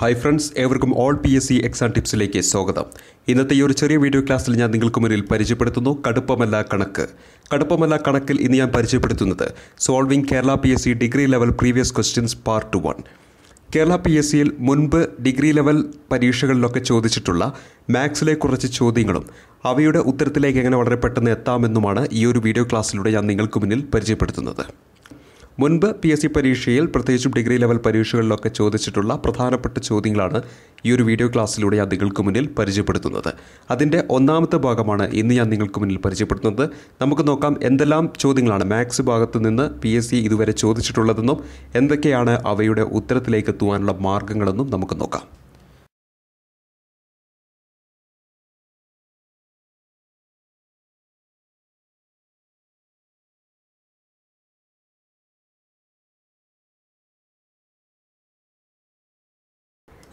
Hi friends ഏവർക്കും all P S C exam ടിപ്സിലേക്ക് സ്വാഗതം. ഇന്നത്തെ ഈ ഒരു ചെറിയ വീഡിയോ ക്ലാസ്സിൽ ഞാൻ നിങ്ങൾക്ക് മുന്നിൽ പരിചയപ്പെടുത്തുന്നു കടുപ്പമല്ല കണക്ക്. കടുപ്പമല്ല കണക്കിൽ ഇന്ന് ഞാൻ പരിചയപ്പെടുത്തുന്നത് solving Kerala P S C degree level previous questions part one Kerala P S സിയിൽ മുൻപ് ഡിഗ്രി ലെവൽ പരീക്ഷകളിലൊക്കെ ചോദിച്ചിട്ടുള്ള മാത്സിലെ കുറച്ച് ചോദ്യങ്ങളും അവയുടെ ഉത്തരത്തിലേക്ക് എങ്ങനെ വളരെ പെട്ടെന്ന് എത്താമെന്നുമാണ് ഈ ഒരു വീഡിയോ ക്ലാസ്സിലൂടെ ഞാൻ നിങ്ങൾക്ക് മുന്നിൽ പരിചയപ്പെടുത്തുന്നത്. മുൻപ് പി എസ് സി പരീക്ഷയിൽ പ്രത്യേകിച്ചും ഡിഗ്രി ലെവൽ പരീക്ഷകളിലൊക്കെ ചോദിച്ചിട്ടുള്ള പ്രധാനപ്പെട്ട ചോദ്യങ്ങളാണ് ഈ ഒരു വീഡിയോ ക്ലാസ്സിലൂടെ ഞാൻ നിങ്ങൾക്ക് മുന്നിൽ പരിചയപ്പെടുത്തുന്നത്. അതിന്റെ ഒന്നാമത്തെ ഭാഗമാണ് ഇന്ന് ഞാൻ നിങ്ങൾക്ക് മുന്നിൽ പരിചയപ്പെടുത്തുന്നത്. നമുക്ക് നോക്കാം എന്തെല്ലാം ചോദ്യങ്ങളാണ് മാത്സ് ഭാഗത്ത് നിന്ന് പി എസ് സി ഇതുവരെ ചോദിച്ചിട്ടുള്ളതെന്നും എന്തൊക്കെയാണ് അവയുടെ ഉത്തരത്തിലേക്ക് എത്തുവാനുള്ള മാർഗങ്ങളെന്നും നമുക്ക് നോക്കാം.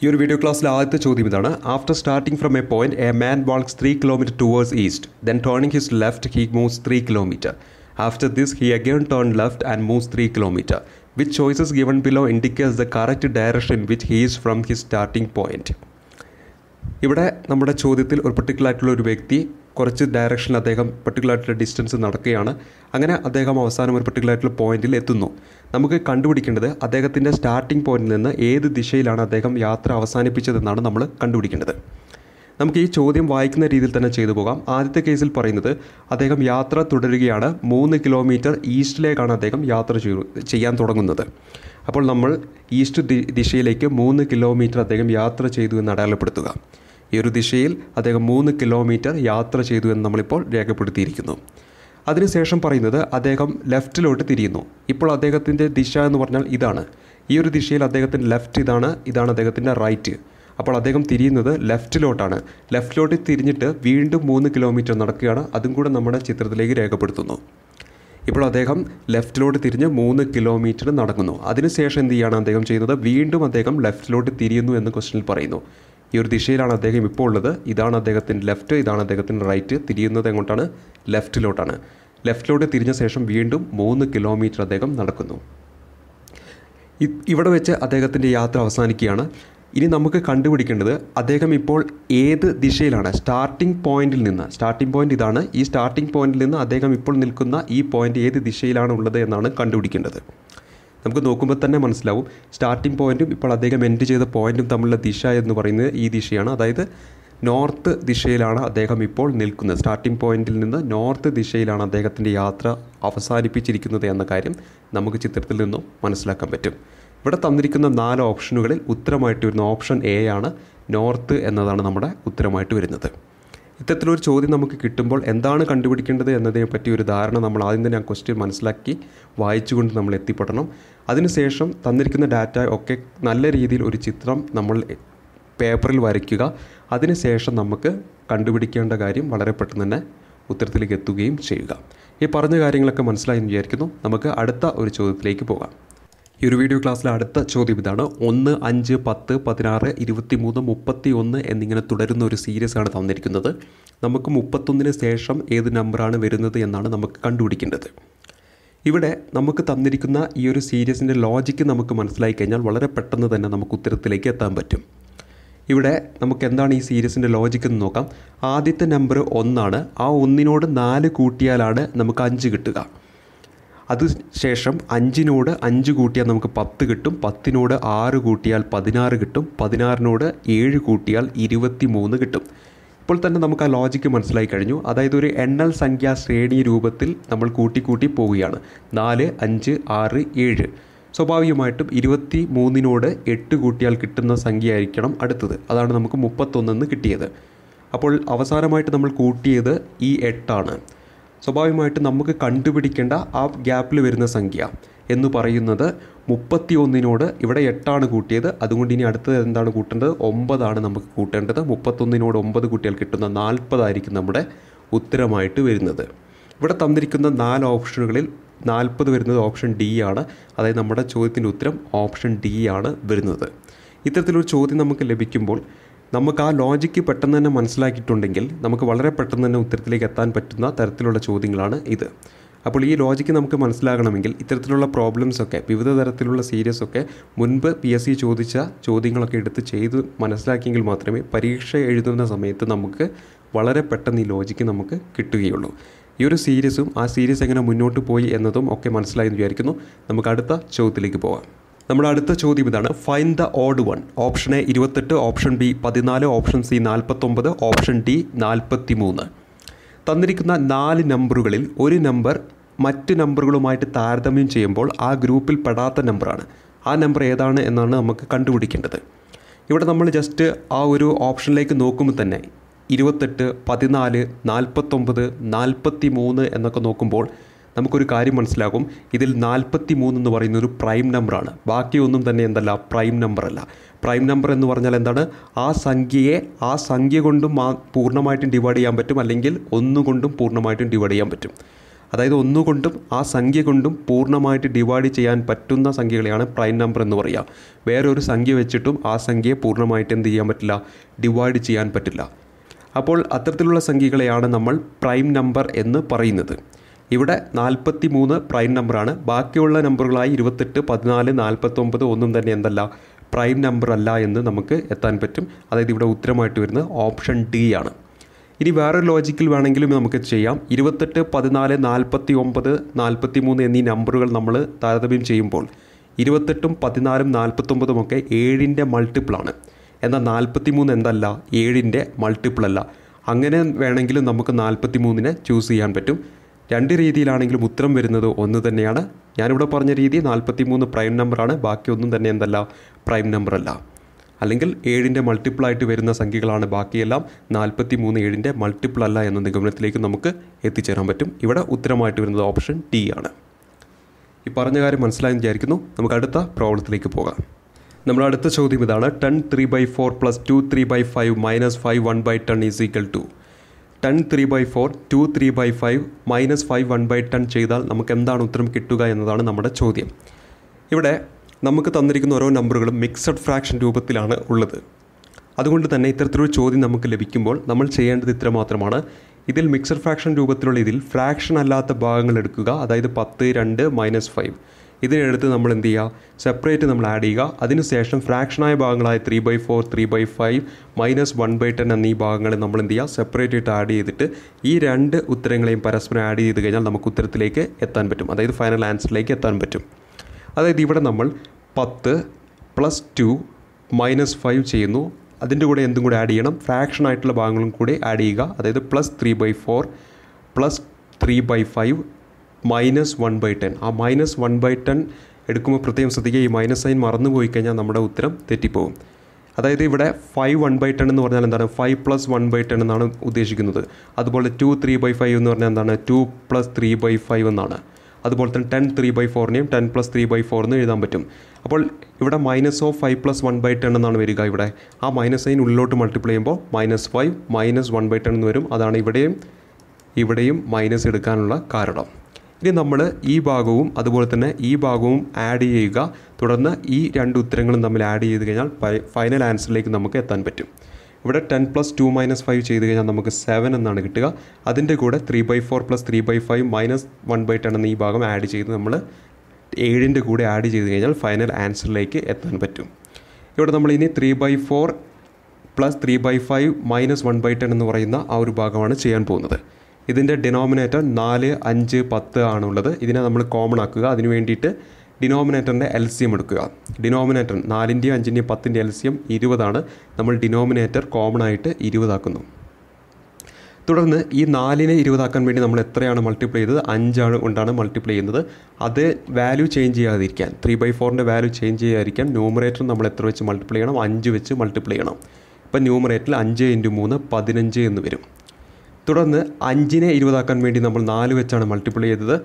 ഈ ഒരു വീഡിയോ ക്ലാസ്സിലെ ആദ്യത്തെ ചോദ്യം ഇതാണ്. After starting from a point a man walks three kilometre towards east then turning his left he moves three kilometre after this he again turn left and moves three kilometre which choices given below indicates the correct direction which he's from his starting point ഇവിടെ നമ്മുടെ ചോദ്യത്തിൽ ഒരു particular ആയിട്ടുള്ള ഒരു വ്യക്തി കുറച്ച് direction അദ്ദേഹം particular ആയിട്ടുള്ള ഡിസ്റ്റൻസ് നടക്കുകയാണ്. അങ്ങനെ അദ്ദേഹം അവസാനം ഒരു പർട്ടിക്കുലർ ആയിട്ടുള്ള പോയിന്റിൽ എത്തുന്നു. നമുക്ക് കണ്ടുപിടിക്കേണ്ടത് അദ്ദേഹത്തിന്റെ സ്റ്റാർട്ടിംഗ് പോയിന്റിൽ നിന്ന് ഏത് ദിശയിലാണ് അദ്ദേഹം യാത്ര അവസാനിപ്പിച്ചതെന്നാണ് നമ്മൾ കണ്ടുപിടിക്കേണ്ടത്. നമുക്ക് ഈ ചോദ്യം വായിക്കുന്ന രീതിയിൽ തന്നെ ചെയ്തു പോകാം. ആദ്യത്തെ കേസിൽ പറയുന്നത് അദ്ദേഹം യാത്ര തുടരുകയാണ്. മൂന്ന് കിലോമീറ്റർ ഈസ്റ്റിലേക്കാണ് അദ്ദേഹം യാത്ര ചെയ്യാൻ തുടങ്ങുന്നത്. അപ്പോൾ നമ്മൾ ഈസ്റ്റ് ദിശയിലേക്ക് മൂന്ന് കിലോമീറ്റർ അദ്ദേഹം യാത്ര ചെയ്തു എന്ന് അടയാളപ്പെടുത്തുക. ഈ ഒരു ദിശയിൽ അദ്ദേഹം മൂന്ന് കിലോമീറ്റർ യാത്ര ചെയ്തു എന്ന് നമ്മളിപ്പോൾ രേഖപ്പെടുത്തിയിരിക്കുന്നു. അതിനുശേഷം പറയുന്നത് അദ്ദേഹം ലെഫ്റ്റിലോട്ട് തിരിയുന്നു. ഇപ്പോൾ അദ്ദേഹത്തിന്റെ ദിശ എന്ന് പറഞ്ഞാൽ ഇതാണ്. ഈ ഒരു ദിശയിൽ അദ്ദേഹത്തിന്റെ ലെഫ്റ്റ് ഇതാണ് ഇതാണ് അദ്ദേഹത്തിന്റെ റൈറ്റ്. അപ്പോൾ അദ്ദേഹം തിരിയുന്നത് ലെഫ്റ്റിലോട്ടാണ്. ലെഫ്റ്റിലോട്ട് തിരിഞ്ഞിട്ട് വീണ്ടും മൂന്ന് കിലോമീറ്റർ നടക്കുകയാണ്. അതും കൂടെ നമ്മുടെ ചിത്രത്തിലേക്ക് രേഖപ്പെടുത്തുന്നു. ഇപ്പോൾ അദ്ദേഹം ലെഫ്റ്റിലോട്ട് തിരിഞ്ഞ് മൂന്ന് കിലോമീറ്റർ നടക്കുന്നു. അതിനുശേഷം എന്ത് ചെയ്യാണ് അദ്ദേഹം ചെയ്യുന്നത് വീണ്ടും അദ്ദേഹം ലെഫ്റ്റിലോട്ട് തിരിയുന്നു എന്ന് ക്വസ്റ്റനിൽ പറയുന്നു. ഈ ഒരു ദിശയിലാണ് അദ്ദേഹം ഇപ്പോൾ ഉള്ളത്. ഇതാണ് അദ്ദേഹത്തിന്റെ ലെഫ്റ്റ് ഇതാണ് അദ്ദേഹത്തിന്റെ റൈറ്റ്. തിരിയുന്നത് എങ്ങോട്ടാണ്? ലെഫ്റ്റിലോട്ടാണ്. ലെഫ്റ്റിലോട്ട് തിരിഞ്ഞ ശേഷം വീണ്ടും മൂന്ന് കിലോമീറ്റർ അദ്ദേഹം നടക്കുന്നു. ഇവിടെ വെച്ച് അദ്ദേഹത്തിന്റെ യാത്ര അവസാനിക്കുകയാണ്. ഇനി നമുക്ക് കണ്ടുപിടിക്കേണ്ടത് അദ്ദേഹം ഇപ്പോൾ ഏത് ദിശയിലാണ്? സ്റ്റാർട്ടിംഗ് പോയിന്റിൽ നിന്ന്. സ്റ്റാർട്ടിംഗ് പോയിന്റ് ഇതാണ്. ഈ സ്റ്റാർട്ടിംഗ് പോയിന്റിൽ നിന്ന് അദ്ദേഹം ഇപ്പോൾ നിൽക്കുന്ന ഈ പോയിന്റ് ഏത് ദിശയിലാണ് ഉള്ളത് എന്നാണ് കണ്ടുപിടിക്കേണ്ടത്. നമുക്ക് നോക്കുമ്പോൾ തന്നെ മനസ്സിലാവും. സ്റ്റാർട്ടിംഗ് പോയിന്റും ഇപ്പോൾ അദ്ദേഹം എൻഡ് ചെയ്ത പോയിന്റും തമ്മിലുള്ള ദിശ എന്ന് പറയുന്നത് ഈ ദിശയാണ്. അതായത് നോർത്ത് ദിശയിലാണ് അദ്ദേഹം ഇപ്പോൾ നിൽക്കുന്നത്. സ്റ്റാർട്ടിംഗ് പോയിന്റിൽ നിന്ന് നോർത്ത് ദിശയിലാണ് അദ്ദേഹത്തിന്റെ യാത്ര അവസാനിപ്പിച്ചിരിക്കുന്നത് എന്ന കാര്യം നമുക്ക് ചിത്രത്തിൽ നിന്നും മനസ്സിലാക്കാൻ പറ്റും. ഇവിടെ തന്നിരിക്കുന്ന നാല് ഓപ്ഷനുകളിൽ ഉത്തരമായിട്ട് വരുന്ന ഓപ്ഷൻ എ ആണ് നോർത്ത് എന്നതാണ് നമ്മുടെ ഉത്തരമായിട്ട് വരുന്നത്. ഇത്തരത്തിലൊരു ചോദ്യം നമുക്ക് കിട്ടുമ്പോൾ എന്താണ് കണ്ടുപിടിക്കേണ്ടത് എന്നതിനെ പറ്റി ഒരു ധാരണ നമ്മൾ ആദ്യം തന്നെ ആ ക്വസ്റ്റ്യൻ മനസ്സിലാക്കി വായിച്ചുകൊണ്ട് നമ്മൾ എത്തിപ്പെടണം. അതിനുശേഷം തന്നിരിക്കുന്ന ഡാറ്റ ഒക്കെ നല്ല രീതിയിൽ ഒരു ചിത്രം നമ്മൾ പേപ്പറിൽ വരയ്ക്കുക. അതിനുശേഷം നമുക്ക് കണ്ടുപിടിക്കേണ്ട കാര്യം വളരെ പെട്ടെന്ന് തന്നെ ഉത്തരത്തിലേക്ക് എത്തുകയും ചെയ്യുക. ഈ പറഞ്ഞ കാര്യങ്ങളൊക്കെ മനസ്സിലായി എന്ന് വിചാരിക്കുന്നു. നമുക്ക് അടുത്ത ഒരു ചോദ്യത്തിലേക്ക് പോകാം. ഈ ഒരു വീഡിയോ ക്ലാസ്സിലെ അടുത്ത ചോദ്യം ഇതാണ്. ഒന്ന് അഞ്ച് പത്ത് പതിനാറ് ഇരുപത്തി മൂന്ന് മുപ്പത്തി ഒന്ന് എന്നിങ്ങനെ തുടരുന്ന ഒരു സീരീസ് ആണ് തന്നിരിക്കുന്നത്. നമുക്ക് മുപ്പത്തൊന്നിന് ശേഷം ഏത് നമ്പറാണ് വരുന്നത് എന്നാണ് നമുക്ക് കണ്ടുപിടിക്കേണ്ടത്. ഇവിടെ നമുക്ക് തന്നിരിക്കുന്ന ഈ ഒരു സീരീസിന്റെ ലോജിക്ക് നമുക്ക് മനസ്സിലായി കഴിഞ്ഞാൽ വളരെ പെട്ടെന്ന് തന്നെ നമുക്ക് ഉത്തരത്തിലേക്ക് എത്താൻ പറ്റും. ഇവിടെ നമുക്ക് എന്താണ് ഈ സീരീസിന്റെ ലോജിക്ക് എന്ന് നോക്കാം. ആദ്യത്തെ നമ്പർ ഒന്നാണ്. ആ ഒന്നിനോട് നാല് കൂട്ടിയാലാണ് നമുക്ക് അഞ്ച് കിട്ടുക. അതിനുശേഷം അഞ്ചിനോട് അഞ്ച് കൂട്ടിയാൽ നമുക്ക് പത്ത് കിട്ടും പത്തിനോട് ആറ് കൂട്ടിയാൽ പതിനാറ് കിട്ടും പതിനാറിനോട് ഏഴ് കൂട്ടിയാൽ ഇരുപത്തി മൂന്ന് കിട്ടും. ഇപ്പോൾ തന്നെ നമുക്ക് ആ ലോജിക്ക് മനസ്സിലായി കഴിഞ്ഞു. അതായത് ഒരു എണ്ണൽ സംഖ്യാ ശ്രേണി രൂപത്തിൽ നമ്മൾ കൂട്ടി കൂട്ടി പോവുകയാണ്. നാല് അഞ്ച് ആറ് ഏഴ്. സ്വാഭാവികമായിട്ടും ഇരുപത്തി മൂന്നിനോട് എട്ട് കൂട്ടിയാൽ കിട്ടുന്ന സംഖ്യ ആയിരിക്കണം അടുത്തത്. അതാണ് നമുക്ക് മുപ്പത്തൊന്നെന്ന് കിട്ടിയത്. അപ്പോൾ അവസാനമായിട്ട് നമ്മൾ കൂട്ടിയത് ഈ എട്ടാണ്. സ്വാഭാവികമായിട്ടും നമുക്ക് കണ്ടുപിടിക്കേണ്ട ആ ഗ്യാപ്പിൽ വരുന്ന സംഖ്യ എന്ന് പറയുന്നത് മുപ്പത്തി ഒന്നിനോട് ഇവിടെ എട്ടാണ് കൂട്ടിയത്. അതുകൊണ്ട് ഇനി അടുത്തത് എന്താണ് കൂട്ടേണ്ടത്? ഒമ്പതാണ് നമുക്ക് കൂട്ടേണ്ടത്. മുപ്പത്തൊന്നിനോട് ഒമ്പത് കൂട്ടിയാൽ കിട്ടുന്ന നാൽപ്പതായിരിക്കും നമ്മുടെ ഉത്തരമായിട്ട് വരുന്നത്. ഇവിടെ തന്നിരിക്കുന്ന നാല് ഓപ്ഷനുകളിൽ നാൽപ്പത് വരുന്നത് ഓപ്ഷൻ ഡി ആണ്. അതായത് നമ്മുടെ ചോദ്യത്തിന്റെ ഉത്തരം ഓപ്ഷൻ ഡി ആണ് വരുന്നത്. ഇത്തരത്തിലൊരു ചോദ്യം നമുക്ക് ലഭിക്കുമ്പോൾ നമുക്ക് ആ ലോജിക്ക് പെട്ടെന്ന് തന്നെ മനസ്സിലാക്കിയിട്ടുണ്ടെങ്കിൽ നമുക്ക് വളരെ പെട്ടെന്ന് തന്നെ ഉത്തരത്തിലേക്ക് എത്താൻ പറ്റുന്ന തരത്തിലുള്ള ചോദ്യങ്ങളാണ് ഇത്. അപ്പോൾ ഈ ലോജിക്ക് നമുക്ക് മനസ്സിലാകണമെങ്കിൽ ഇത്തരത്തിലുള്ള പ്രോബ്ലംസ് ഒക്കെ വിവിധ തരത്തിലുള്ള സീരീസ് ഒക്കെ മുൻപ് പി എസ് സി ചോദിച്ച ചോദ്യങ്ങളൊക്കെ എടുത്ത് ചെയ്ത് മനസ്സിലാക്കിയെങ്കിൽ മാത്രമേ പരീക്ഷ എഴുതുന്ന സമയത്ത് നമുക്ക് വളരെ പെട്ടെന്ന് ഈ ലോജിക്ക് നമുക്ക് കിട്ടുകയുള്ളൂ. ഈ ഒരു സീരീസും ആ സീരീസ് എങ്ങനെ മുന്നോട്ട് പോയി എന്നതും ഒക്കെ മനസ്സിലായി എന്ന് വിചാരിക്കുന്നു. നമുക്ക് അടുത്ത ചോദ്യത്തിലേക്ക് പോകാം നമ്മുടെ അടുത്ത ചോദ്യം ഇതാണ്. Find the odd one option A ഇരുപത്തെട്ട് ഓപ്ഷൻ ബി പതിനാല് ഓപ്ഷൻ സി നാൽപ്പത്തൊമ്പത് ഓപ്ഷൻ ഡി നാൽപ്പത്തി മൂന്ന് തന്നിരിക്കുന്ന നാല് നമ്പറുകളിൽ ഒരു നമ്പർ മറ്റ് നമ്പറുകളുമായിട്ട് താരതമ്യം ചെയ്യുമ്പോൾ ആ ഗ്രൂപ്പിൽ പെടാത്ത നമ്പറാണ് ആ നമ്പർ ഏതാണ് എന്നാണ് നമുക്ക് കണ്ടുപിടിക്കേണ്ടത്. ഇവിടെ നമ്മൾ ജസ്റ്റ് ആ ഒരു ഓപ്ഷനിലേക്ക് നോക്കുമ്പോൾ തന്നെ ഇരുപത്തെട്ട് പതിനാല് നാൽപ്പത്തൊമ്പത് നാൽപ്പത്തി മൂന്ന് എന്നൊക്കെ നോക്കുമ്പോൾ നമുക്കൊരു കാര്യം മനസ്സിലാകും. ഇതിൽ നാൽപ്പത്തി മൂന്ന് എന്ന് പറയുന്ന ഒരു പ്രൈം നമ്പറാണ്. ബാക്കിയൊന്നും തന്നെ എന്തല്ല പ്രൈം നമ്പറല്ല. പ്രൈം നമ്പർ എന്ന് പറഞ്ഞാൽ എന്താണ്? ആ സംഖ്യയെ ആ സംഖ്യ കൊണ്ടും പൂർണമായിട്ടും ഡിവൈഡ് ചെയ്യാൻ പറ്റും. അല്ലെങ്കിൽ ഒന്നുകൊണ്ടും പൂർണമായിട്ടും ഡിവൈഡ് ചെയ്യാൻ പറ്റും. അതായത് ഒന്നുകൊണ്ടും ആ സംഖ്യ കൊണ്ടും പൂർണമായിട്ട് ഡിവൈഡ് ചെയ്യാൻ പറ്റുന്ന സംഖ്യകളെയാണ് പ്രൈം നമ്പർ എന്ന് പറയുക. വേറൊരു സംഖ്യ വെച്ചിട്ടും ആ സംഖ്യയെ പൂർണമായിട്ട് എന്ത് ചെയ്യാൻ പറ്റില്ല? ഡിവൈഡ് ചെയ്യാൻ പറ്റില്ല. അപ്പോൾ അത്തരത്തിലുള്ള സംഖ്യകളെയാണ് നമ്മൾ പ്രൈം നമ്പർ എന്ന് പറയുന്നത്. ഇവിടെ നാൽപ്പത്തി മൂന്ന് പ്രൈം നമ്പറാണ് ബാക്കിയുള്ള നമ്പറുകളായി ഇരുപത്തെട്ട് പതിനാല് നാൽപ്പത്തൊമ്പത് ഒന്നും തന്നെ എന്തല്ല പ്രൈം നമ്പർ അല്ല എന്ന് നമുക്ക് എത്താൻ പറ്റും. അതായത് ഇവിടെ ഉത്തരമായിട്ട് വരുന്നത് ഓപ്ഷൻ ഡി ആണ്. ഇനി വേറൊരു ലോജിക്കിൽ വേണമെങ്കിലും നമുക്ക് ചെയ്യാം. ഇരുപത്തെട്ട് പതിനാല് നാൽപ്പത്തി ഒമ്പത് നാൽപ്പത്തി മൂന്ന് എന്നീ നമ്പറുകൾ നമ്മൾ താരതമ്യം ചെയ്യുമ്പോൾ ഇരുപത്തെട്ടും പതിനാലും നാൽപ്പത്തൊമ്പതും ഒക്കെ ഏഴിന്റെ മൾട്ടിപ്പിളാണ് എന്നാൽ നാൽപ്പത്തി മൂന്ന് എന്തല്ല ഏഴിന്റെ മൾട്ടിപ്പിളല്ല അങ്ങനെ വേണമെങ്കിലും നമുക്ക് നാൽപ്പത്തി മൂന്നിനെ ചൂസ് ചെയ്യാൻ പറ്റും. രണ്ട് രീതിയിലാണെങ്കിലും ഉത്തരം വരുന്നത് ഒന്ന് തന്നെയാണ്. ഞാനിവിടെ പറഞ്ഞ രീതി നാൽപ്പത്തി മൂന്ന് പ്രൈം നമ്പറാണ്. ബാക്കിയൊന്നും തന്നെ എന്തല്ല പ്രൈം നമ്പറല്ല. അല്ല അല്ലെങ്കിൽ ഏഴിന്റെ മൾട്ടിപ്പിളായിട്ട് വരുന്ന സംഖ്യകളാണ് ബാക്കിയെല്ലാം. നാൽപ്പത്തി മൂന്ന് ഏഴിന്റെ മൾട്ടിപ്പിൾ അല്ല എന്ന നിഗമനത്തിലേക്ക് നമുക്ക് എത്തിച്ചേരാൻ പറ്റും. ഇവിടെ ഉത്തരമായിട്ട് വരുന്നത് ഓപ്ഷൻ ടി ആണ്. ഈ പറഞ്ഞ കാര്യം മനസ്സിലായെന്ന് വിചാരിക്കുന്നു. നമുക്ക് അടുത്ത പ്രോബ്ലത്തിലേക്ക് പോകാം. നമ്മുടെ അടുത്ത ചോദ്യം ഇതാണ് ten three by four plus two three by five minus five one by ten is equal to. Ten three by four two three by five minus five one by ten ചെയ്താൽ നമുക്ക് എന്താണ് ഉത്തരം കിട്ടുക എന്നതാണ് നമ്മുടെ ചോദ്യം. ഇവിടെ നമുക്ക് തന്നിരിക്കുന്ന ഓരോ നമ്പറുകളും മിക്സഡ് ഫ്രാക്ഷൻ രൂപത്തിലാണ് ഉള്ളത്. അതുകൊണ്ട് തന്നെ ഇത്തരത്തിലൊരു ചോദ്യം നമുക്ക് ലഭിക്കുമ്പോൾ നമ്മൾ ചെയ്യേണ്ടത് ഇത്ര മാത്രമാണ്. ഇതിൽ മിക്സഡ് ഫ്രാക്ഷൻ രൂപത്തിലുള്ള ഇതിൽ ഫ്രാക്ഷൻ അല്ലാത്ത ഭാഗങ്ങൾ എടുക്കുക അതായത് പത്ത് രണ്ട് മൈനസ് ഫൈവ്. ഇതിനെടുത്ത് നമ്മൾ എന്ത് ചെയ്യുക? സെപ്പറേറ്റ് നമ്മൾ ആഡ് ചെയ്യുക. അതിനുശേഷം ഫ്രാക്ഷനായ ഭാഗങ്ങളായ three by four three by five minus one by ten എന്നീ ഭാഗങ്ങൾ നമ്മൾ എന്ത് ചെയ്യുക? സെപ്പറേറ്റ് ആയിട്ട് ആഡ് ചെയ്തിട്ട് ഈ രണ്ട് ഉത്തരങ്ങളെയും പരസ്പരം ആഡ് ചെയ്ത് കഴിഞ്ഞാൽ നമുക്ക് ഉത്തരത്തിലേക്ക് എത്താൻ പറ്റും. അതായത് ഫൈനൽ ആൻസറിലേക്ക് എത്താൻ പറ്റും. അതായത് ഇവിടെ നമ്മൾ പത്ത് പ്ലസ് ടു മൈനസ് ഫൈവ് ചെയ്യുന്നു. അതിന്റെ കൂടെ എന്തും കൂടെ ആഡ് ചെയ്യണം. ഫ്രാക്ഷൻ ആയിട്ടുള്ള ഭാഗങ്ങളും കൂടി ആഡ് ചെയ്യുക. അതായത് plus three by four plus three by five minus one by ten ആ മൈനസ് വൺ ബൈ ടെൻ എടുക്കുമ്പോൾ പ്രത്യേകം ശ്രദ്ധിക്കുക ഈ മൈനസ് സൈൻ മറന്നു പോയി കഴിഞ്ഞാൽ നമ്മുടെ ഉത്തരം തെറ്റിപ്പോകും അതായത് ഇവിടെ ഫൈവ് വൺ ബൈ ടെൻ എന്ന് പറഞ്ഞാൽ എന്താണ്? Five plus one by ten എന്നാണ് ഉദ്ദേശിക്കുന്നത്. അതുപോലെ ടു ത്രീ ബൈ ഫൈവ് എന്ന് പറഞ്ഞാൽ എന്താണ്? Two plus three by five എന്നാണ്. അതുപോലെ തന്നെ ten three by ഫോറിനെയും ten plus three by four എന്ന് എഴുതാൻ പറ്റും. അപ്പോൾ ഇവിടെ minus of five plus one by ten എന്നാണ് വരിക ഇവിടെ. ആ മൈനസ് സൈൻ ഉള്ളിലോട്ട് മൾട്ടിപ്ലൈ ചെയ്യുമ്പോൾ minus five minus one by ten എന്ന് വരും. അതാണ് ഇവിടെയും ഇവിടെയും മൈനസ് എടുക്കാനുള്ള കാരണം. ഇനി നമ്മൾ ഈ ഭാഗവും അതുപോലെ തന്നെ ഈ ഭാഗവും ആഡ് ചെയ്യുക. തുടർന്ന് ഈ രണ്ട് ഉത്തരങ്ങളും തമ്മിൽ ആഡ് ചെയ്ത് കഴിഞ്ഞാൽ ഫൈനൽ ആൻസറിലേക്ക് നമുക്ക് എത്താൻ പറ്റും. ഇവിടെ ten plus two minus five ചെയ്ത് കഴിഞ്ഞാൽ നമുക്ക് സെവൻ എന്നാണ് കിട്ടുക. അതിന്റെ കൂടെ three by four plus three by five minus one by ten എന്ന ഈ ഭാഗം ആഡ് ചെയ്ത് നമ്മൾ ഏഴിന്റെ കൂടെ ആഡ് ചെയ്ത് കഴിഞ്ഞാൽ ഫൈനൽ ആൻസറിലേക്ക് എത്താൻ പറ്റും. ഇവിടെ നമ്മൾ ഇനി three by four plus three by five minus one by ten എന്ന് പറയുന്ന ആ ഒരു ഭാഗമാണ് ചെയ്യാൻ പോകുന്നത്. ഇതിന്റെ ഡിനോമിനേറ്റർ നാല് അഞ്ച് പത്ത് ആണുള്ളത്. ഇതിനെ നമ്മൾ കോമൺ ആക്കുക. അതിന് വേണ്ടിയിട്ട് ഡിനോമിനേറ്ററിന്റെ എൽ സി എം എടുക്കുക. ഡിനോമിനേറ്റർ നാലിന്റെയും അഞ്ചിന്റെയും പത്തിന്റെ എൽ സി എം ഇരുപതാണ്. നമ്മൾ ഡിനോമിനേറ്റർ കോമൺ ആയിട്ട് ഇരുപതാക്കുന്നു. തുടർന്ന് ഈ നാലിനെ ഇരുപതാക്കാൻ വേണ്ടി നമ്മൾ എത്രയാണ് മൾട്ടിപ്ലൈ ചെയ്തത്? അഞ്ചാണ് കൊണ്ടാണ് മൾട്ടിപ്ലൈ ചെയ്യുന്നത്. അത് വാല്യൂ ചേഞ്ച് ചെയ്യാതിരിക്കാൻ ത്രീ ബൈ ഫോറിന്റെ വാല്യൂ ചേഞ്ച് ചെയ്യാതിരിക്കാൻ ന്യൂമറേറ്റർ നമ്മൾ എത്ര വെച്ച് മൾട്ടിപ്ലൈ ചെയ്യണം? അഞ്ച് വെച്ച് മൾട്ടിപ്ലൈ ചെയ്യണം. ഇപ്പം ന്യൂമറേറ്ററിൽ അഞ്ച് ഇന്റു മൂന്ന് പതിനഞ്ച് എന്ന് വരും. തുടർന്ന് അഞ്ചിനെ ഇരുപതാക്കാൻ വേണ്ടി നമ്മൾ നാല് വെച്ചാണ് മൾട്ടിപ്ലൈ ചെയ്തത്.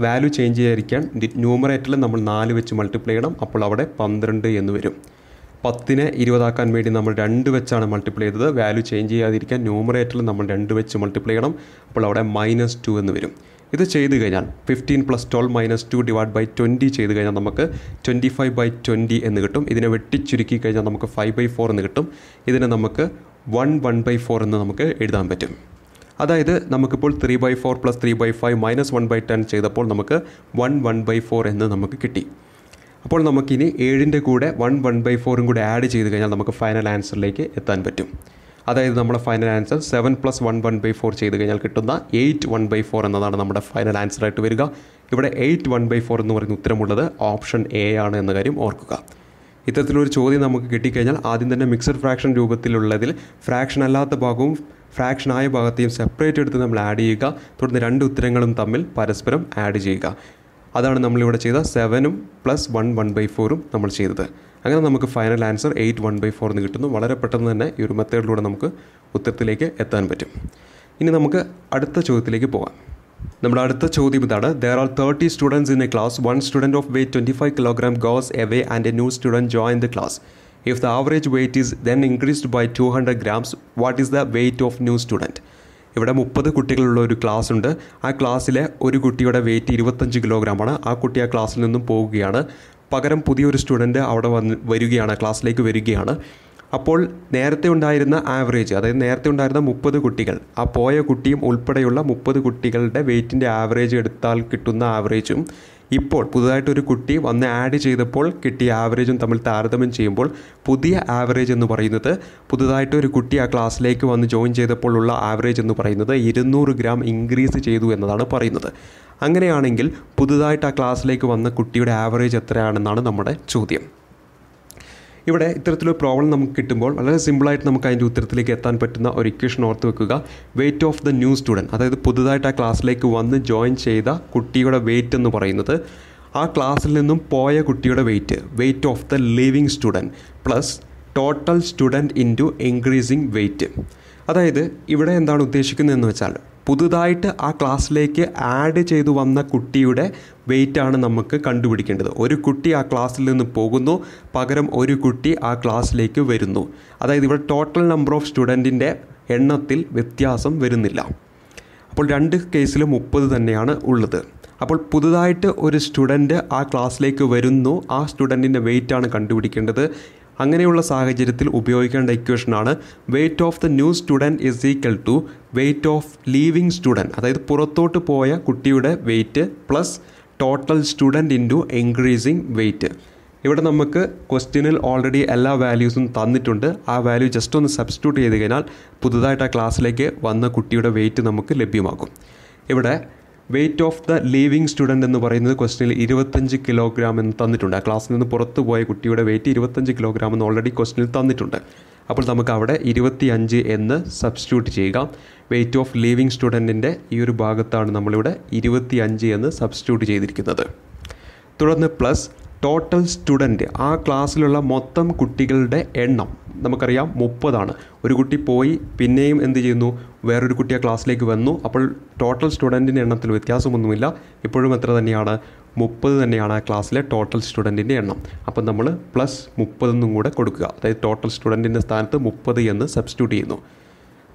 വാല്യൂ ചേഞ്ച് ചെയ്യാതിരിക്കാൻ ന്യൂമറേറ്ററിൽ നമ്മൾ നാല് വെച്ച് മൾട്ടിപ്ലൈ ചെയ്യണം. അപ്പോൾ അവിടെ പന്ത്രണ്ട് എന്ന് വരും. പത്തിനെ ഇരുപതാക്കാൻ വേണ്ടി നമ്മൾ രണ്ട് വെച്ചാണ് മൾട്ടിപ്ലൈ ചെയ്തത്. വാല്യൂ ചേഞ്ച് ചെയ്യാതിരിക്കാൻ ന്യൂമറേറ്ററിൽ നമ്മൾ രണ്ട് വെച്ച് മൾട്ടിപ്ലൈ ചെയ്യണം. അപ്പോൾ അവിടെ മൈനസ് ടു എന്ന് വരും. ഇത് ചെയ്ത് കഴിഞ്ഞാൽ fifteen plus twelve minus two divide by twenty ചെയ്ത് കഴിഞ്ഞാൽ നമുക്ക് ട്വന്റി ഫൈവ് ബൈ ട്വന്റി എന്ന് കിട്ടും. ഇതിനെ വെട്ടിച്ചുരുക്കി കഴിഞ്ഞാൽ നമുക്ക് ഫൈവ് ബൈ ഫോർ എന്ന് കിട്ടും. ഇതിനെ നമുക്ക് വൺ വൺ ബൈ ഫോർ എന്ന് നമുക്ക് എഴുതാൻ പറ്റും. അതായത് നമുക്കിപ്പോൾ three by four plus three by five minus one by ten ചെയ്തപ്പോൾ നമുക്ക് വൺ വൺ ബൈ ഫോർ എന്ന് നമുക്ക് കിട്ടി. അപ്പോൾ നമുക്കിനി ഏഴിന്റെ കൂടെ വൺ വൺ ബൈ ഫോറും കൂടെ ആഡ് ചെയ്ത് കഴിഞ്ഞാൽ നമുക്ക് ഫൈനൽ ആൻസറിലേക്ക് എത്താൻ പറ്റും. അതായത് നമ്മുടെ final answer seven plus one one by four ചെയ്ത് കഴിഞ്ഞാൽ കിട്ടുന്ന എയ്റ്റ് വൺ ബൈ ഫോർ എന്നതാണ് നമ്മുടെ ഫൈനൽ ആൻസറായിട്ട് വരിക. ഇവിടെ എയ്റ്റ് വൺ ബൈ ഫോർ എന്ന് പറയുന്ന ഉത്തരമുള്ളത് ഓപ്ഷൻ എ ആണ് എന്ന കാര്യം ഓർക്കുക. ഇത്തരത്തിലൊരു ചോദ്യം നമുക്ക് കിട്ടിക്കഴിഞ്ഞാൽ ആദ്യം തന്നെ മിക്സഡ് ഫ്രാക്ഷൻ രൂപത്തിലുള്ളതിൽ ഫ്രാക്ഷൻ അല്ലാത്ത ഭാഗവും ഫ്രാക്ഷനായ ഭാഗത്തെയും സെപ്പറേറ്റ് എടുത്ത് നമ്മൾ ആഡ് ചെയ്യുക. തുടർന്ന് രണ്ട് ഉത്തരങ്ങളും തമ്മിൽ പരസ്പരം ആഡ് ചെയ്യുക. അതാണ് നമ്മളിവിടെ ചെയ്ത സെവനും പ്ലസ് വൺ വൺ ബൈ ഫോറും നമ്മൾ ചെയ്തത്. അങ്ങനെ നമുക്ക് final answer eight one by four എന്ന് കിട്ടുന്നു. വളരെ പെട്ടെന്ന് തന്നെ ഈ ഒരു മെത്തേഡിലൂടെ നമുക്ക് ഉത്തരത്തിലേക്ക് എത്താൻ പറ്റും. ഇനി നമുക്ക് അടുത്ത ചോദ്യത്തിലേക്ക് പോകാം. നമ്മുടെ അടുത്ത ചോദ്യം ഇതാണ്. There are thirty students in a class one student of weight twenty five kilogram goes away and a new student join the class if the average weight is then increased by two hundred grams what is the weight of new student ഇവിടെ മുപ്പത് കുട്ടികളുള്ള ഒരു class ഉണ്ട്. ആ ക്ലാസ്സിലെ ഒരു കുട്ടിയുടെ wait ഇരുപത്തഞ്ച് കിലോഗ്രാമാണ് ആ കുട്ടി ആ ക്ലാസ്സിൽ നിന്നും പോവുകയാണ്. പകരം പുതിയൊരു സ്റ്റുഡന്റ് അവിടെ വന്ന് വരികയാണ്. ക്ലാസ്സിലേക്ക് വരികയാണ്. അപ്പോൾ നേരത്തെ ഉണ്ടായിരുന്ന ആവറേജ് അതായത് നേരത്തെ ഉണ്ടായിരുന്ന മുപ്പത് കുട്ടികൾ ആ പോയ കുട്ടിയും ഉൾപ്പെടെയുള്ള മുപ്പത് കുട്ടികളുടെ വെയിറ്റിന്റെ ആവറേജ് എടുത്താൽ കിട്ടുന്ന ആവറേജും ഇപ്പോൾ പുതുതായിട്ടൊരു കുട്ടി വന്ന് ആഡ് ചെയ്തപ്പോൾ കിട്ടിയ ആവറേജും തമ്മിൽ താരതമ്യം ചെയ്യുമ്പോൾ പുതിയ ആവറേജ് എന്ന് പറയുന്നത് പുതുതായിട്ട് ഒരു കുട്ടി ആ ക്ലാസ്സിലേക്ക് വന്ന് ജോയിൻ ചെയ്തപ്പോൾ ഉള്ള ആവറേജ് എന്ന് പറയുന്നത് ഇരുന്നൂറ് ഗ്രാം ഇൻക്രീസ് ചെയ്തു എന്നതാണ് പറയുന്നത്. അങ്ങനെയാണെങ്കിൽ പുതുതായിട്ട് ആ ക്ലാസ്സിലേക്ക് വന്ന കുട്ടിയുടെ ആവറേജ് എത്രയാണെന്നാണ് നമ്മുടെ ചോദ്യം. ഇവിടെ ഇത്തരത്തിലൊരു പ്രോബ്ലം നമുക്ക് കിട്ടുമ്പോൾ വളരെ സിമ്പിളായിട്ട് നമുക്ക് അതിന്റെ ഉത്തരത്തിലേക്ക് എത്താൻ പറ്റുന്ന ഒരു ഇക്വേഷൻ ഓർത്ത് വെക്കുക. Weight of the new student അതായത് പുതുതായിട്ട് ആ ക്ലാസ്സിലേക്ക് വന്ന് ജോയിൻ ചെയ്ത കുട്ടിയുടെ വെയിറ്റ് എന്ന് പറയുന്നത്. ആ ക്ലാസ്സിൽ നിന്നും പോയ കുട്ടിയുടെ weight weight of the leaving student plus total student into increasing weight അതായത് ഇവിടെ എന്താണ് ഉദ്ദേശിക്കുന്നതെന്ന് വെച്ചാൽ പുതുതായിട്ട് ആ ക്ലാസ്സിലേക്ക് ആഡ് ചെയ്തു വന്ന കുട്ടിയുടെ വെയിറ്റാണ് നമുക്ക് കണ്ടുപിടിക്കേണ്ടത്. ഒരു കുട്ടി ആ ക്ലാസ്സിൽ നിന്ന് പോകുന്നു പകരം ഒരു കുട്ടി ആ ക്ലാസ്സിലേക്ക് വരുന്നു. അതായത് ഇവിടെ ടോട്ടൽ നമ്പർ ഓഫ് സ്റ്റുഡന്റിന്റെ എണ്ണത്തിൽ വ്യത്യാസം വരുന്നില്ല. അപ്പോൾ രണ്ട് കേസിലും മുപ്പത് തന്നെയാണ് ഉള്ളത്. അപ്പോൾ പുതുതായിട്ട് ഒരു സ്റ്റുഡന്റ് ആ ക്ലാസ്സിലേക്ക് വരുന്നു ആ സ്റ്റുഡന്റിന്റെ വെയിറ്റാണ് കണ്ടുപിടിക്കേണ്ടത്. അങ്ങനെയുള്ള സാഹചര്യത്തിൽ ഉപയോഗിക്കേണ്ട ഇക്വേഷനാണ് weight of the new student is equal to weight of leaving student അതായത് പുറത്തോട്ട് പോയ കുട്ടിയുടെ weight plus total student into increasing weight ഇവിടെ നമുക്ക് ക്വസ്റ്റ്യനിൽ ഓൾറെഡി എല്ലാ വാല്യൂസും തന്നിട്ടുണ്ട്. ആ വാല്യൂ ജസ്റ്റ് ഒന്ന് സബ്സ്റ്റിറ്റ്യൂട്ട് ചെയ്ത് കഴിഞ്ഞാൽ പുതുതായിട്ട് ആ ക്ലാസ്സിലേക്ക് വന്ന കുട്ടിയുടെ വെയിറ്റ് നമുക്ക് ലഭ്യമാകും. ഇവിടെ weight of the leaving student എന്ന് പറയുന്നത് ക്വസ്റ്റിനിൽ ഇരുപത്തഞ്ച് കിലോഗ്രാം എന്ന് തന്നിട്ടുണ്ട്. ആ ക്ലാസ്സിൽ നിന്ന് പുറത്തു പോയ കുട്ടിയുടെ വെയിറ്റ് ഇരുപത്തഞ്ച് കിലോഗ്രാം എന്ന് ഓൾറെഡി ക്വസ്റ്റിനിൽ തന്നിട്ടുണ്ട്. അപ്പോൾ നമുക്ക് അവിടെ ഇരുപത്തി അഞ്ച് എന്ന് സബ്സ്റ്റിറ്റ്യൂട്ട് ചെയ്യുക. വെയിറ്റ് ഓഫ് ലീവിങ് സ്റ്റുഡന്റിന്റെ ഈ ഒരു ഭാഗത്താണ് നമ്മളിവിടെ ഇരുപത്തി അഞ്ച് എന്ന് സബ്സ്റ്റിറ്റ്യൂട്ട് ചെയ്തിരിക്കുന്നത്. തുടർന്ന് പ്ലസ് ടോട്ടൽ സ്റ്റുഡന്റ് ആ ക്ലാസ്സിലുള്ള മൊത്തം കുട്ടികളുടെ എണ്ണം നമുക്കറിയാം മുപ്പതാണ്. ഒരു കുട്ടി പോയി പിന്നെയും എന്ത് ചെയ്യുന്നു? വേറൊരു കുട്ടി ആ ക്ലാസ്സിലേക്ക് വന്നു. അപ്പോൾ ടോട്ടൽ സ്റ്റുഡന്റിന്റെ എണ്ണത്തിൽ വ്യത്യാസമൊന്നുമില്ല. ഇപ്പോഴും എത്ര തന്നെയാണ്? മുപ്പത് തന്നെയാണ് ആ ക്ലാസ്സിലെ ടോട്ടൽ സ്റ്റുഡന്റിന്റെ എണ്ണം. അപ്പം നമ്മൾ പ്ലസ് മുപ്പതെന്നും കൂടെ കൊടുക്കുക. അതായത് ടോട്ടൽ സ്റ്റുഡന്റിന്റെ സ്ഥാനത്ത് മുപ്പത് എന്ന് സബ്സ്റ്റിറ്റ്യൂട്ട് ചെയ്യുന്നു.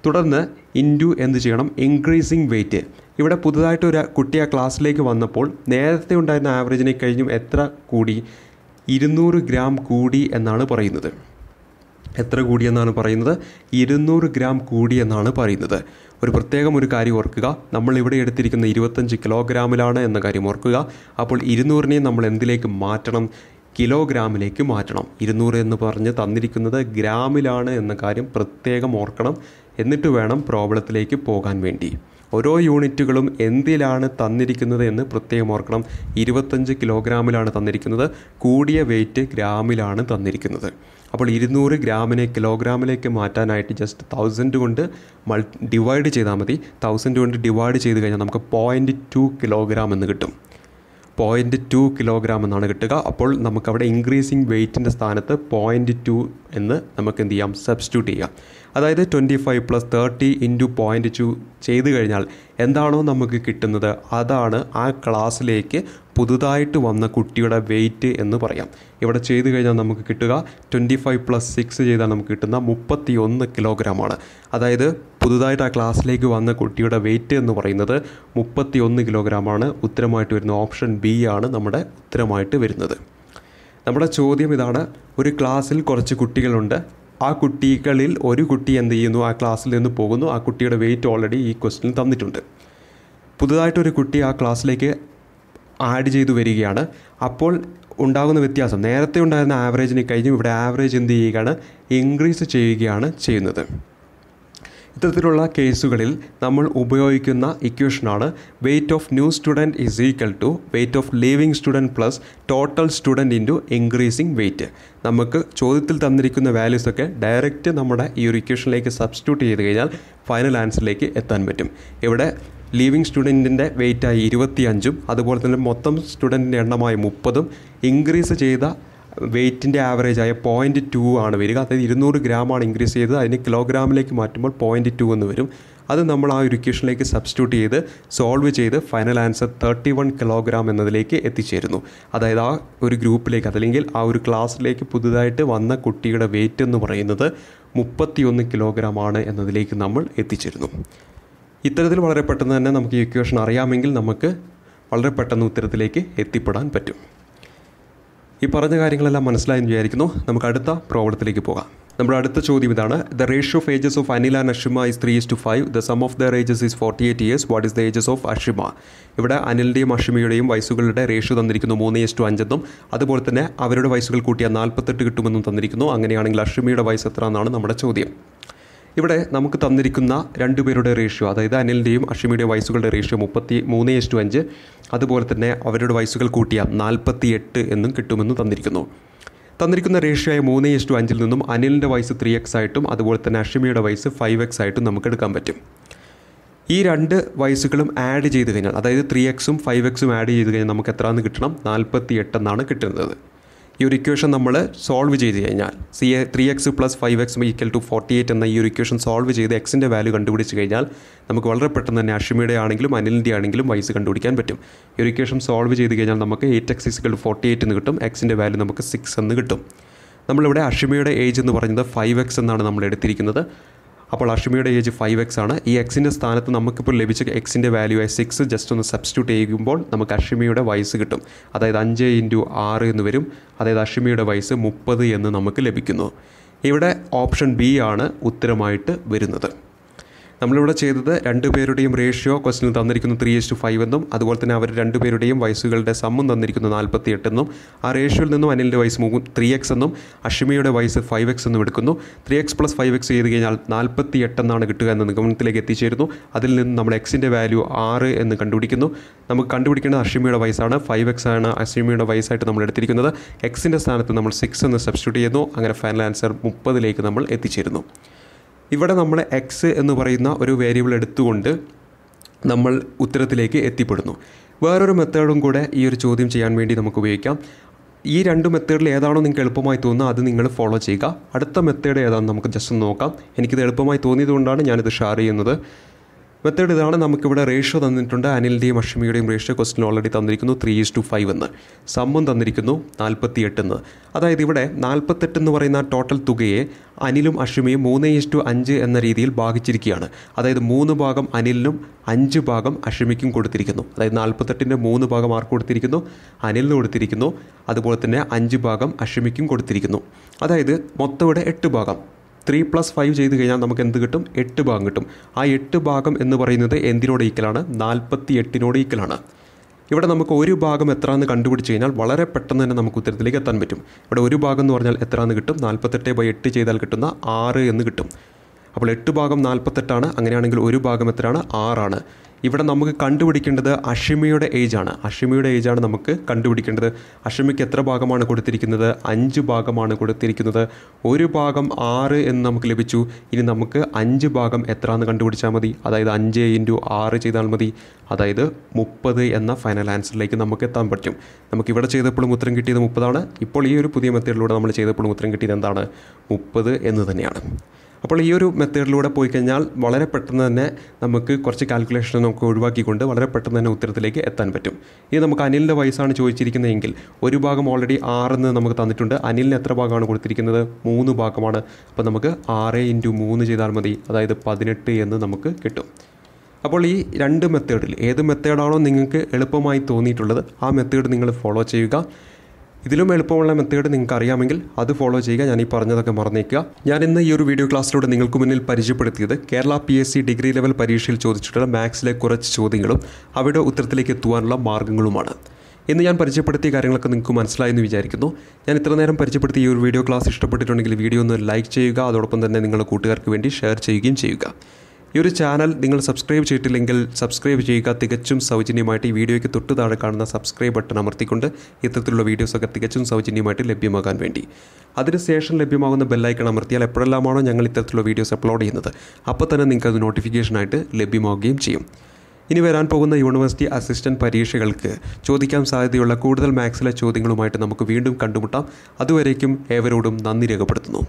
തുടർന്ന് ഇന്റു എന്ത് ചെയ്യണം? ഇൻക്രീസിങ് വെയിറ്റ് ഇവിടെ പുതുതായിട്ട് ഒരു കുട്ടി ആ ക്ലാസ്സിലേക്ക് വന്നപ്പോൾ നേരത്തെ ഉണ്ടായിരുന്ന ആവറേജിനെ കഴിഞ്ഞും എത്ര കൂടി? ഇരുന്നൂറ് ഗ്രാം കൂടി എന്നാണ് പറയുന്നത്. എത്ര കൂടിയെന്നാണ് പറയുന്നത്? ഇരുന്നൂറ് ഗ്രാം കൂടി എന്നാണ് പറയുന്നത്. ഒരു പ്രത്യേകം ഒരു കാര്യം ഓർക്കുക. നമ്മൾ ഇവിടെ എടുത്തിരിക്കുന്ന ഇരുപത്തഞ്ച് കിലോഗ്രാമിലാണ് എന്ന കാര്യം ഓർക്കുക. അപ്പോൾ ഇരുന്നൂറിനെ നമ്മൾ എന്തിലേക്ക് മാറ്റണം? കിലോഗ്രാമിലേക്ക് മാറ്റണം. ഇരുന്നൂറ് എന്ന് പറഞ്ഞ് തന്നിരിക്കുന്നത് ഗ്രാമിലാണ് എന്ന കാര്യം പ്രത്യേകം ഓർക്കണം. എന്നിട്ട് വേണം പ്രോബ്ലത്തിലേക്ക് പോകാൻ വേണ്ടി. ഓരോ യൂണിറ്റുകളും എന്തിലാണ് തന്നിരിക്കുന്നത് എന്ന് പ്രത്യേകം ഓർക്കണം. ഇരുപത്തഞ്ച് കിലോഗ്രാമിലാണ് തന്നിരിക്കുന്നത്. കൂടിയ വെയിറ്റ് ഗ്രാമിലാണ് തന്നിരിക്കുന്നത്. അപ്പോൾ ഇരുന്നൂറ് ഗ്രാമിനെ കിലോഗ്രാമിലേക്ക് മാറ്റാനായിട്ട് ജസ്റ്റ് തൗസൻഡ് കൊണ്ട് മൾ ഡിവൈഡ് ചെയ്താൽ മതി. തൗസൻഡ് കൊണ്ട് ഡിവൈഡ് ചെയ്ത് കഴിഞ്ഞാൽ നമുക്ക് പോയിന്റ് ടു കിലോഗ്രാം എന്ന് കിട്ടും. പോയിന്റ് ടു കിലോഗ്രാം എന്നാണ് കിട്ടുക. അപ്പോൾ നമുക്കവിടെ ഇൻക്രീസിങ് വെയ്റ്റിന്റെ സ്ഥാനത്ത് പോയിന്റ് ടു എന്ന് നമുക്ക് എന്ത് ചെയ്യാം? സബ്സ്റ്റിറ്റ്യൂട്ട് ചെയ്യാം. അതായത് twenty five plus thirty into point two ചെയ്ത് കഴിഞ്ഞാൽ എന്താണോ നമുക്ക് കിട്ടുന്നത്? അതാണ് ആ ക്ലാസ്സിലേക്ക് പുതുതായിട്ട് വന്ന കുട്ടിയുടെ വെയിറ്റ് എന്ന് പറയാം. ഇവിടെ ചെയ്ത് കഴിഞ്ഞാൽ നമുക്ക് കിട്ടുക ട്വന്റി ഫൈവ് പ്ലസ് സിക്സ് ചെയ്താൽ നമുക്ക് കിട്ടുന്ന മുപ്പത്തി ഒന്ന് കിലോഗ്രാമാണ് അതായത് പുതുതായിട്ട് ആ ക്ലാസ്സിലേക്ക് വന്ന കുട്ടിയുടെ വെയിറ്റ് എന്ന് പറയുന്നത് മുപ്പത്തി ഒന്ന് കിലോഗ്രാമാണ് ഉത്തരമായിട്ട് വരുന്ന ഓപ്ഷൻ ബി ആണ് നമ്മുടെ ഉത്തരമായിട്ട് വരുന്നത്. നമ്മുടെ ചോദ്യം ഇതാണ് ഒരു ക്ലാസ്സിൽ കുറച്ച് കുട്ടികളുണ്ട്. ആ കുട്ടികളിൽ ഒരു കുട്ടി എന്ത് ചെയ്യുന്നു? ആ ക്ലാസ്സിൽ നിന്ന് പോകുന്നു. ആ കുട്ടിയുടെ വെയിറ്റ് ഓൾറെഡി ഈ ക്വസ്റ്റിനിൽ തന്നിട്ടുണ്ട്. പുതുതായിട്ടൊരു കുട്ടി ആ ക്ലാസ്സിലേക്ക് ആഡ് ചെയ്തു വരികയാണ്. അപ്പോൾ ഉണ്ടാകുന്ന വ്യത്യാസം നേരത്തെ ഉണ്ടായിരുന്ന ആവറേജിനെ കഴിഞ്ഞും ഇവിടെ ആവറേജ് എന്ത് ചെയ്യുകയാണ്? ഇൻക്രീസ് ചെയ്യുകയാണ് ചെയ്യുന്നത്. ഇത്തരത്തിലുള്ള കേസുകളിൽ നമ്മൾ ഉപയോഗിക്കുന്ന ഇക്വേഷനാണ് weight of new student is equal to weight of leaving student plus total student into increasing weight നമുക്ക് ചോദ്യത്തിൽ തന്നിരിക്കുന്ന വാല്യൂസൊക്കെ ഡയറക്റ്റ് നമ്മുടെ ഈ ഒരു ഇക്വേഷനിലേക്ക് സബ്സ്റ്റിറ്റ്യൂട്ട് ചെയ്ത് കഴിഞ്ഞാൽ ഫൈനൽ ആൻസറിലേക്ക് എത്താൻ പറ്റും. ഇവിടെ ലീവിംഗ് സ്റ്റുഡന്റിന്റെ വെയിറ്റായി ഇരുപത്തി അഞ്ചും അതുപോലെ തന്നെ മൊത്തം സ്റ്റുഡന്റിന്റെ എണ്ണമായി മുപ്പതും ഇൻക്രീസ് ചെയ്ത വെയിറ്റിന്റെ ആവറേജായ പോയിന്റ് ടു ആണ് വരിക. അതായത് ഇരുന്നൂറ് ഗ്രാമാണ് ഇൻക്രീസ് ചെയ്ത് അതിന് കിലോഗ്രാമിലേക്ക് മാറ്റുമ്പോൾ പോയിന്റ് ടു എന്ന് വരും. അത് നമ്മൾ ആ ഒരു ഇക്വേഷനിലേക്ക് സബ്സ്റ്റിറ്റ്യൂട്ട് ചെയ്ത് സോൾവ് ചെയ്ത് final answer thirty one kilogram എന്നതിലേക്ക് എത്തിച്ചേരുന്നു. അതായത് ആ ഒരു ഗ്രൂപ്പിലേക്ക് അതല്ലെങ്കിൽ ആ ഒരു ക്ലാസ്സിലേക്ക് പുതുതായിട്ട് വന്ന കുട്ടിയുടെ വെയിറ്റ് എന്ന് പറയുന്നത് മുപ്പത്തിയൊന്ന് കിലോഗ്രാം ആണ് എന്നതിലേക്ക് നമ്മൾ എത്തിച്ചേരുന്നു. ഇത്തരത്തിൽ വളരെ പെട്ടെന്ന് തന്നെ നമുക്ക് ഈ ഇക്വേഷൻ അറിയാമെങ്കിൽ നമുക്ക് വളരെ പെട്ടെന്ന് ഉത്തരത്തിലേക്ക് എത്തിപ്പെടാൻ പറ്റും. ഈ പറഞ്ഞ കാര്യങ്ങളെല്ലാം മനസ്സിലായെന്ന് വിചാരിക്കുന്നു. നമുക്ക് അടുത്ത പ്രോബ്ലത്തിലേക്ക് പോകാം. നമ്മുടെ അടുത്ത ചോദ്യം ഇതാണ്. The ratio of ages of Anil and Ashima is three is to five the sum of their ages is forty eight years what is the ages of Ashima ഇവിടെ അനിലിന്റെയും അഷിമയുടെയും വയസ്സുകളുടെ റേഷ്യോ തന്നിരിക്കുന്നു മൂന്ന് ഇസ് ടു അഞ്ചെന്നും അതുപോലെ തന്നെ അവരുടെ വയസ്സുകൾ കൂട്ടിയാൽ നാൽപ്പത്തെട്ട് കിട്ടുമെന്നും തന്നിരിക്കുന്നു. അങ്ങനെയാണെങ്കിൽ അഷിമയുടെ വയസ്സ് എത്ര എന്നാണ് നമ്മുടെ ചോദ്യം. ഇവിടെ നമുക്ക് തന്നിരിക്കുന്ന രണ്ട് പേരുടെ റേഷ്യോ അതായത് അനിലിന്റെയും അഷ്മിയുടെയും വയസ്സുകളുടെ റേഷ്യോ മുപ്പത്തി മൂന്ന് ഇഷ്ടു അഞ്ച്. അതുപോലെ തന്നെ അവരുടെ വയസ്സുകൾ കൂട്ടിയ നാൽപ്പത്തി എട്ട് എന്നും കിട്ടുമെന്ന് തന്നിരിക്കുന്നു. തന്നിരിക്കുന്ന റേഷ്യോയായ മൂന്ന് ഇഷ്ടു അഞ്ചിൽ നിന്നും അനിലിന്റെ വയസ്സ് ത്രീ എക്സ് ആയിട്ടും അതുപോലെ തന്നെ അഷ്മിയുടെ വയസ്സ് ഫൈവ് എക്സ് ആയിട്ടും നമുക്ക് എടുക്കാൻ പറ്റും. ഈ രണ്ട് വയസ്സുകളും ആഡ് ചെയ്ത് കഴിഞ്ഞാൽ അതായത് ത്രീ എക്സും ഫൈവ് എക്സും ആഡ് ചെയ്ത് കഴിഞ്ഞാൽ നമുക്ക് എത്രയാണെന്ന് കിട്ടണം? നാൽപ്പത്തി എട്ടെന്നാണ് കിട്ടുന്നത്. ഈ ഒരു ഇക്വേഷൻ നമ്മൾ സോൾവ് ചെയ്ത് കഴിഞ്ഞാൽ സി A three x plus five x equal to forty eight എന്ന ഈ ഒരു ഇക്വേഷൻ സോൾവ് ചെയ്ത് എക്സിന്റെ വാല്യൂ കണ്ടുപിടിച്ച് കഴിഞ്ഞാൽ നമുക്ക് വളരെ പെട്ടെന്ന് തന്നെ അഷിമയുടെ ആണെങ്കിലും അനിലിന്റെ ആണെങ്കിലും വയസ്സ് കണ്ടുപിടിക്കാൻ പറ്റും. ഈ ഒരു ഇക്വേഷൻ സോൾവ് ചെയ്ത് കഴിഞ്ഞാൽ നമുക്ക് eight x is equal to forty eight എന്ന് കിട്ടും എക്സിന്റെ വാല്യൂ നമുക്ക് സിക്സ് എന്ന് കിട്ടും. നമ്മളിവിടെ അഷിമയുടെ ഏജ് എന്ന് പറയുന്നത് ഫൈവ് എക്സ് എന്നാണ് നമ്മൾ എടുത്തിരിക്കുന്നത്. അപ്പോൾ അഷിമയുടെ ഏജ് ഫൈവ് എക്സ് ആണ്. ഈ എക്സിന്റെ സ്ഥാനത്ത് നമുക്കിപ്പോൾ ലഭിച്ച എക്സിന്റെ വാല്യൂ ആയി സിക്സ് ജസ്റ്റ് ഒന്ന് സബ്സ്റ്റിറ്റ്യൂട്ട് ചെയ്യുമ്പോൾ നമുക്ക് അഷിമയുടെ വയസ്സ് കിട്ടും. അതായത് അഞ്ച് ഇന്റു ആറ് എന്ന് വരും. അതായത് അഷിമയുടെ വയസ്സ് മുപ്പത് എന്ന് നമുക്ക് ലഭിക്കുന്നു. ഇവിടെ ഓപ്ഷൻ ബി ആണ് ഉത്തരമായിട്ട് വരുന്നത്. നമ്മളിവിടെ ചെയ്തത് രണ്ടുപേരുടെയും റേഷ്യോ ക്വസ്റ്റിന് തന്നിരിക്കുന്നു ത്രീ എസ് ടു ഫൈവ് എന്നും അതുപോലെ തന്നെ അവർ രണ്ടുപേരുടെയും വയസ്സുകളുടെ സമ്മും തന്നിരിക്കുന്നു നാൽപ്പത്തി എട്ട് എന്നും. ആ റേഷ്യോയിൽ നിന്നും അനിലിന്റെ വയസ്സ് മൂന്ന് ത്രീ എക്സ് എന്നും അഷിമയുടെ വയസ്സ് ഫൈവ് എക്സ് എന്നും എടുക്കുന്നു. Three x plus five x ചെയ്ത് കഴിഞ്ഞാൽ നാൽപ്പത്തി എട്ടെന്നാണ് കിട്ടുക എന്ന നിഗമനത്തിലേക്ക് എത്തിച്ചേരുന്നു. അതിൽ നിന്ന് നമ്മൾ എക്സിന്റെ വാല്യൂ ആറ് എന്ന് കണ്ടുപിടിക്കുന്നു. നമുക്ക് കണ്ടുപിടിക്കേണ്ടത് അഷിമയുടെ വയസ്സാണ്. ഫൈവ് എക്സ് ആണ് അഷിമയുടെ വയസ്സായിട്ട് നമ്മൾ എടുത്തിരിക്കുന്നത്. എക്സിന്റെ സ്ഥാനത്ത് നമ്മൾ സിക്സ് എന്ന് സബ്സ്റ്റിറ്റ്യൂട്ട് ചെയ്യുന്നു. അങ്ങനെ ഫൈനൽ ആൻസർ മുപ്പതിലേക്ക് നമ്മൾ എത്തിച്ചേരുന്നു. ഇവിടെ നമ്മൾ എക്സ് എന്ന് പറയുന്ന ഒരു വേരിയബിൾ എടുത്തുകൊണ്ട് നമ്മൾ ഉത്തരത്തിലേക്ക് എത്തിപ്പെടുന്നു. വേറൊരു മെത്തേഡും കൂടെ ഈ ഒരു ചോദ്യം ചെയ്യാൻ വേണ്ടി നമുക്ക് ഉപയോഗിക്കാം. ഈ രണ്ട് മെത്തേഡിൽ ഏതാണോ നിങ്ങൾക്ക് എളുപ്പമായി തോന്നുന്നത് അത് നിങ്ങൾ ഫോളോ ചെയ്യുക. അടുത്ത മെത്തേഡ് ഏതാണെന്ന് നമുക്ക് ജസ്റ്റ് നോക്കാം. എനിക്കിത് എളുപ്പമായി തോന്നിയതുകൊണ്ടാണ് ഞാനിത് ഷെയർ ചെയ്യുന്നത്. മെത്തേഡ് ഇതാണ്. നമുക്കിവിടെ റേഷ്യോ തന്നിട്ടുണ്ട്. അനിലിന്റെയും അഷ്മിയുടെയും റേഷ്യോ ക്വസ്റ്റിൻ ഓൾറെഡി തന്നിരിക്കുന്നു. ത്രീ ഈസ് ടു ഫൈവ് എന്ന്. സമ്മും തന്നിരിക്കുന്നു നാൽപ്പത്തി എട്ട് എന്ന്. അതായത് ഇവിടെ നാൽപ്പത്തെട്ട് എന്ന് പറയുന്ന ടോട്ടൽ തുകയെ അനിലും അഷ്മിയും മൂന്ന് ഈസ് ടു അഞ്ച് എന്ന രീതിയിൽ ഭാഗിച്ചിരിക്കുകയാണ്. അതായത് മൂന്ന് ഭാഗം അനിലിനും അഞ്ച് ഭാഗം അഷ്മിക്കും കൊടുത്തിരിക്കുന്നു. അതായത് നാൽപ്പത്തെട്ടിന്റെ മൂന്ന് ഭാഗം ആർക്ക് കൊടുത്തിരിക്കുന്നു? അനിലിന് കൊടുത്തിരിക്കുന്നു. അതുപോലെ തന്നെ അഞ്ച് ഭാഗം അഷ്മിക്കും കൊടുത്തിരിക്കുന്നു. അതായത് മൊത്തം ഇവിടെ എട്ട് ഭാഗം. ത്രീ പ്ലസ് ഫൈവ് ചെയ്ത് കഴിഞ്ഞാൽ നമുക്ക് എന്ത് കിട്ടും? എട്ട് ഭാഗം കിട്ടും. ആ എട്ട് ഭാഗം എന്ന് പറയുന്നത് എന്തിനോട് ഈക്കലാണ് നാൽപ്പത്തി എട്ടിനോട് ഈക്കലാണ് ഇവിടെ നമുക്ക് ഒരു ഭാഗം എത്രയെന്ന് കണ്ടുപിടിച്ച് കഴിഞ്ഞാൽ വളരെ പെട്ടെന്ന് തന്നെ നമുക്ക് ഉത്തരത്തിലേക്ക് എത്താൻ പറ്റും. ഇവിടെ ഒരു ഭാഗം എന്ന് പറഞ്ഞാൽ എത്രയെന്ന് കിട്ടും? നാൽപ്പത്തെട്ട് ബൈ എട്ട് ചെയ്താൽ കിട്ടുന്ന ആറ് എന്ന് കിട്ടും. അപ്പോൾ എട്ട് ഭാഗം നാൽപ്പത്തെട്ടാണ് അങ്ങനെയാണെങ്കിൽ ഒരു ഭാഗം എത്രയാണ്? ആറാണ്. ഇവിടെ നമുക്ക് കണ്ടുപിടിക്കേണ്ടത് അഷിമയുടെ ഏജാണ് അഷിമയുടെ ഏജാണ് നമുക്ക് കണ്ടുപിടിക്കേണ്ടത്. അഷിമയ്ക്ക് എത്ര ഭാഗമാണ് കൊടുത്തിരിക്കുന്നത്? അഞ്ച് ഭാഗമാണ് കൊടുത്തിരിക്കുന്നത്. ഒരു ഭാഗം ആറ് എന്ന് നമുക്ക് ലഭിച്ചു. ഇനി നമുക്ക് അഞ്ച് ഭാഗം എത്ര എന്ന് കണ്ടുപിടിച്ചാൽ മതി? അതായത് അഞ്ച് ഇന്റു ആറ് ചെയ്താൽ മതി. അതായത് മുപ്പത് എന്ന ഫൈനൽ ആൻസറിലേക്ക് നമുക്ക് എത്താൻ പറ്റും. നമുക്ക് ഇവിടെ ചെയ്തപ്പോഴും ഉത്തരം കിട്ടിയത് മുപ്പതാണ്. ഇപ്പോൾ ഈ ഒരു പുതിയ മെത്തേഡിലൂടെ നമ്മൾ ചെയ്തപ്പോഴും ഉത്തരം കിട്ടിയത് എന്താണ്? മുപ്പത് എന്ന് തന്നെയാണ്. അപ്പോൾ ഈ ഒരു മെത്തേഡിലൂടെ പോയി കഴിഞ്ഞാൽ വളരെ പെട്ടെന്ന് തന്നെ നമുക്ക് കുറച്ച് കാൽക്കുലേഷൻ നമുക്ക് ഒഴിവാക്കിക്കൊണ്ട് വളരെ പെട്ടെന്ന് തന്നെ ഉത്തരത്തിലേക്ക് എത്താൻ പറ്റും. ഇനി നമുക്ക് അനിലിന്റെ വയസ്സാണ് ചോദിച്ചിരിക്കുന്നതെങ്കിൽ ഒരു ഭാഗം ഓൾറെഡി ആറെന്ന് നമുക്ക് തന്നിട്ടുണ്ട്. അനിലിന് എത്ര ഭാഗമാണ് കൊടുത്തിരിക്കുന്നത്? മൂന്ന് ഭാഗമാണ്. അപ്പോൾ നമുക്ക് ആറ് ഇന്റു മൂന്ന് ചെയ്താൽ മതി. അതായത് പതിനെട്ട് എന്ന് നമുക്ക് കിട്ടും. അപ്പോൾ ഈ രണ്ട് മെത്തേഡിൽ ഏത് മെത്തേഡാണോ നിങ്ങൾക്ക് എളുപ്പമായി തോന്നിയിട്ടുള്ളത് ആ മെത്തേഡ് നിങ്ങൾ ഫോളോ ചെയ്യുക. ഇതിലും എളുപ്പമുള്ള മെത്തേഡ് നിങ്ങൾക്ക് അറിയാമെങ്കിൽ അത് ഫോളോ ചെയ്യുക. ഞാൻ ഈ പറഞ്ഞതൊക്കെ മറന്നേക്കുക. ഞാൻ ഇന്ന് ഈ ഒരു വീഡിയോ ക്ലാസ്സിലൂടെ നിങ്ങൾക്ക് മുന്നിൽ പരിചയപ്പെടുത്തിയത് Kerala P S C degree level പരീക്ഷയിൽ ചോദിച്ചിട്ടുള്ള മാത്സിലെ കുറച്ച് ചോദ്യങ്ങളും അവയുടെ ഉത്തരത്തിലേക്ക് എത്തുവാനുള്ള മാർഗങ്ങളുമാണ് ഇന്ന് ഞാൻ പരിചയപ്പെടുത്തിയ കാര്യങ്ങളൊക്കെ നിങ്ങൾക്ക് മനസ്സിലായെന്ന് വിചാരിക്കുന്നു. ഞാൻ ഇത്ര നേരം പരിചയപ്പെടുത്തിയ ഈ ഒരു വീഡിയോ ക്ലാസ് ഇഷ്ടപ്പെട്ടിട്ടുണ്ടെങ്കിൽ വീഡിയോ ഒന്ന് ലൈക്ക് ചെയ്യുക. അതോടൊപ്പം തന്നെ നിങ്ങളുടെ കൂട്ടുകാർക്ക് വേണ്ടി ഷെയർ ചെയ്യുകയും ചെയ്യുക. ഈ ഒരു ചാനൽ നിങ്ങൾ സബ്സ്ക്രൈബ് ചെയ്തിട്ടില്ലെങ്കിൽ സബ്സ്ക്രൈബ് ചെയ്യുക. തികച്ചും സൗജന്യമായിട്ട് ഈ വീഡിയോയ്ക്ക് തൊട്ട് താഴെ കാണുന്ന സബ്സ്ക്രൈബ് ബട്ടൺ അമർത്തിക്കൊണ്ട് ഇത്തരത്തിലുള്ള വീഡിയോസൊക്കെ തികച്ചും സൗജന്യമായിട്ട് ലഭ്യമാകാൻ വേണ്ടി. അതിനുശേഷം ലഭ്യമാകുന്ന ബെല്ലൈക്കൺ അമർത്തിയാൽ എപ്പോഴെല്ലാമാണോ ഞങ്ങൾ ഇത്തരത്തിലുള്ള വീഡിയോസ് അപ്ലോഡ് ചെയ്യുന്നത്. അപ്പോൾ തന്നെ നിങ്ങൾക്ക് അത് നോട്ടിഫിക്കേഷനായിട്ട് ലഭ്യമാവുകയും ചെയ്യും. ഇനി വരാൻ പോകുന്ന യൂണിവേഴ്സിറ്റി അസിസ്റ്റന്റ് പരീക്ഷകൾക്ക് ചോദിക്കാൻ സാധ്യതയുള്ള കൂടുതൽ മാത്സിലെ ചോദ്യങ്ങളുമായിട്ട് നമുക്ക് വീണ്ടും കണ്ടുമുട്ടാം. അതുവരേക്കും ഏവരോടും നന്ദി രേഖപ്പെടുത്തുന്നു.